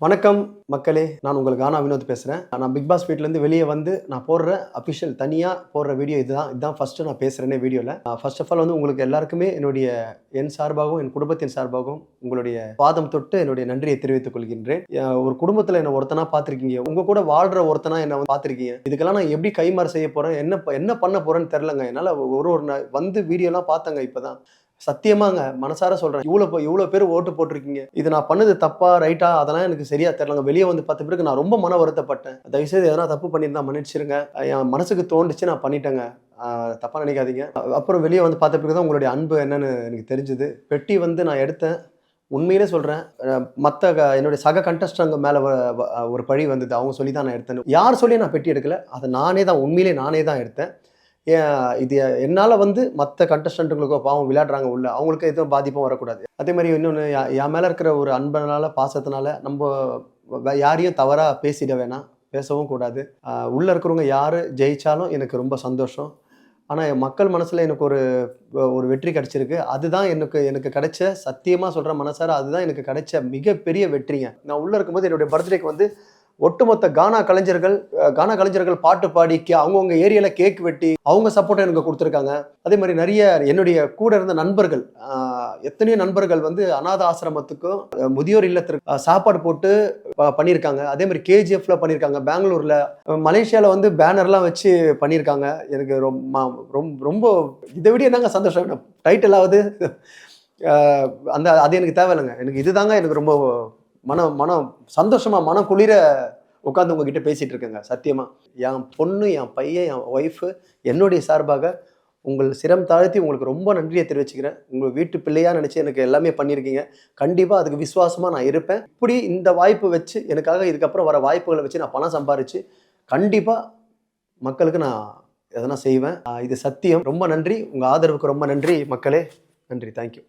வணக்கம் மக்களே நான் உங்களுக்கு ஆனா வினோத் பேசுகிறேன் நான் பிக் பாஸ் வீட்லேருந்து வெளியே வந்து நான் போடுற அஃபிஷியல் தனியாக போடுற வீடியோ இதுதான். இதுதான் ஃபஸ்ட்டு நான் பேசுகிறேனே வீடியோவில் ஃபர்ஸ்ட் ஆஃப் ஆல் வந்து உங்களுக்கு எல்லாருக்குமே என்னுடைய என் சார்பாகவும் என் குடும்பத்தின் சார்பாகவும் உங்களுடைய பாதம் தொட்டு என்னுடைய நன்றியை தெரிவித்துக் கொள்கின்றேன். ஒரு குடும்பத்தில் என்னை ஒருத்தனா பார்த்துருக்கீங்க. உங்கள் கூட வாழ்கிற ஒருத்தனா என்னை வந்து பார்த்துருக்கீங்க. இதுக்கெல்லாம் நான் எப்படி கைமாறு செய்ய போகிறேன் என்ன என்ன பண்ண போகிறேன்னு தெரிலங்க என்னால் ஒரு ஒரு வந்து வீடியோலாம் பார்த்தேங்க இப்போ தான் சத்தியமாங்க மனசார சொல்றேன். இவ்வளோ இவ்வளோ பேர் ஓட்டு போட்டிருக்கீங்க. இது நான் பண்ணது தப்பா ரைட்டா? அதெல்லாம் எனக்கு சரியா தெரியலங்க. வெளியே வந்து பார்த்த பிறகு நான் ரொம்ப மன வருத்தப்பட்டேன். தயவுசெய்து எதனா தப்பு பண்ணியிருந்தா மன்னிச்சிருங்க. என் மனசுக்கு தோண்டுச்சு நான் பண்ணிட்டேங்க. தப்பாக நினைக்காதீங்க. அப்புறம் வெளியே வந்து பார்த்த பிறகு தான் உங்களுடைய அன்பு என்னன்னு எனக்கு தெரிஞ்சுது. பெட்டி வந்து நான் எடுத்தேன். உண்மையிலே சொல்கிறேன் மற்ற என்னுடைய சக கண்டஸ்டங்க மேலே ஒரு பழி வந்தது. அவங்க சொல்லி தான் நான் எடுத்தேன் யார் சொல்லி நான் பெட்டி எடுக்கல. அதை நானே தான் உண்மையிலே நானே தான் எடுத்தேன். இது என்னால் வந்து மற்ற கண்டஸ்டண்ட்டுகளுக்கோ பாவம் விளையாடுறாங்க உள்ள அவங்களுக்கு எதுவும் பாதிப்பும் வரக்கூடாது. அதே மாதிரி இன்னொன்று என் மேலே இருக்கிற ஒரு அன்பனால பாசத்தினால நம்ம யாரையும் தவறாக பேசிட வேணாம் பேசவும் கூடாது. உள்ளே இருக்கிறவங்க யார் ஜெயித்தாலும் எனக்கு ரொம்ப சந்தோஷம். ஆனால் என் மக்கள் மனசில் எனக்கு ஒரு ஒரு வெற்றி கிடச்சிருக்கு. அதுதான் எனக்கு எனக்கு கிடைச்ச சத்தியமாக சொல்கிற மனசார அதுதான் எனக்கு கிடைச்ச மிகப்பெரிய வெற்றிங்க. நான் உள்ளே இருக்கும்போது என்னுடைய பர்த்டேக்கு வந்து ஒட்டுமொத்த கானா கலைஞர்கள் கானா கலைஞர்கள் பாட்டு பாடி கே- அவங்கவங்க ஏரியாவில் கேக் வெட்டி அவங்க சப்போர்ட்டை எனக்கு கொடுத்துருக்காங்க. அதே மாதிரி நிறைய என்னுடைய கூட இருந்த நண்பர்கள் எத்தனையோ நண்பர்கள் வந்து அநாத ஆசிரமத்துக்கும் முதியோர் இல்லத்திற்கு சாப்பாடு போட்டு பண்ணியிருக்காங்க. அதே மாதிரி கேஜிஎஃப்ல பண்ணியிருக்காங்க பெங்களூர்ல மலேசியாவில் வந்து பேனர்லாம் வச்சு பண்ணியிருக்காங்க. எனக்கு ரொம்ப ரொம்ப ரொம்ப இதை விட என்னங்க சந்தோஷம்? டைட்டிலாவது அந்த அது எனக்கு தேவையில்லைங்க. எனக்கு இதுதாங்க எனக்கு ரொம்ப மனம் மனம் சந்தோஷமா மனம் குளிர உட்காந்து உங்ககிட்ட பேசிட்டு இருக்கேங்க சத்தியமா. என் பொண்ணு என் பையன் என் ஒய்ஃபு என்னுடைய சார்பாக உங்கள் சிரம் தாழ்த்தி உங்களுக்கு ரொம்ப நன்றியை தெரிவிச்சுக்கிறேன். உங்கள் வீட்டு பிள்ளையாக நினச்சி எனக்கு எல்லாமே பண்ணியிருக்கீங்க. கண்டிப்பாக அதுக்கு விசுவாசமாக நான் இருப்பேன். இப்படி இந்த வாய்ப்பு வச்சு எனக்காக இதுக்கப்புறம் வர வாய்ப்புகளை வச்சு நான் பணம் சம்பாரித்து கண்டிப்பாக மக்களுக்கு நான் எதனா செய்வேன். இது சத்தியம். ரொம்ப நன்றி. உங்கள் ஆதரவுக்கு ரொம்ப நன்றி மக்களே. நன்றி. தேங்க்யூ